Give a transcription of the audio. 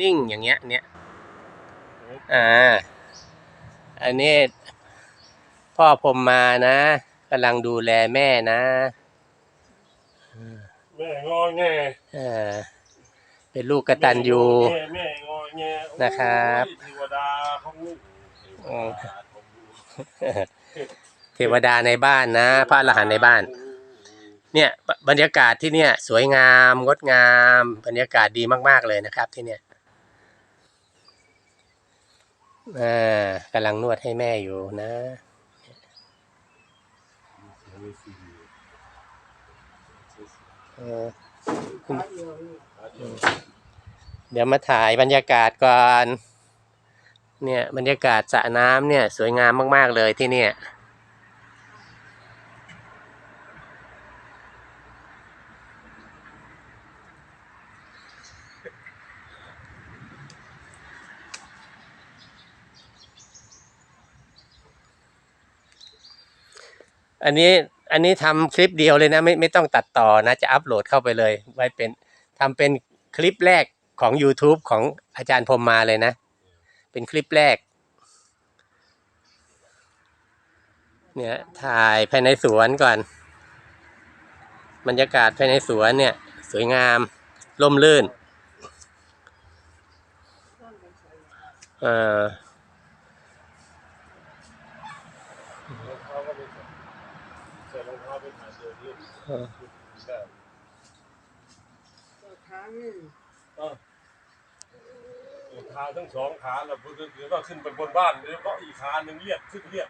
นิ่งอย่างเงี้ยเนี่ยอ่า อันนี้ พ่อผมมานะกำลังดูแลแม่นะแม่งอแงเออเป็นลูกกตัญญูแม่แม่งอแงนะครับโอ้ยเทวดาของลูกอืมเทวดาในบ้านนะ พระอรหันต์ในบ้าน เนี่ยบบรรยากาศที่เนี่ย สวยงาม งดงาม บรรยากาศดีมาก ๆ เลยนะครับที่เนี่ย อ่ากำลังนวดให้แม่อยู่นะเออเดี๋ยวมาถ่ายบรรยากาศก่อน เนี่ยบรรยากาศสระน้ำเนี่ย สวยงามมาก ๆ เลยที่เนี่ย อันนี้อันนี้ทำคลิปเดียวเลยนะไม่ไม่ต้องตัดต่อนะจะอัปโหลดเข้าไปเลย ไว้เป็นทำเป็นคลิปแรกของ YouTube ของอาจารย์พรมมาเลยนะ เป็นคลิปแรก เนี่ยถ่ายภายในสวนก่อน บรรยากาศภายในสวนเนี่ย สวยงามร่มรื่นเออ เขาก็ไปใส่รองเท้าเปถ่าเดินเล่นเออได้ขาหนึ่งเออขาทั้งสองขาเราคือว่าขึ้นไปบนบ้านแล้วก็อีกขาหนึ่งเรียกขึ้นเรียก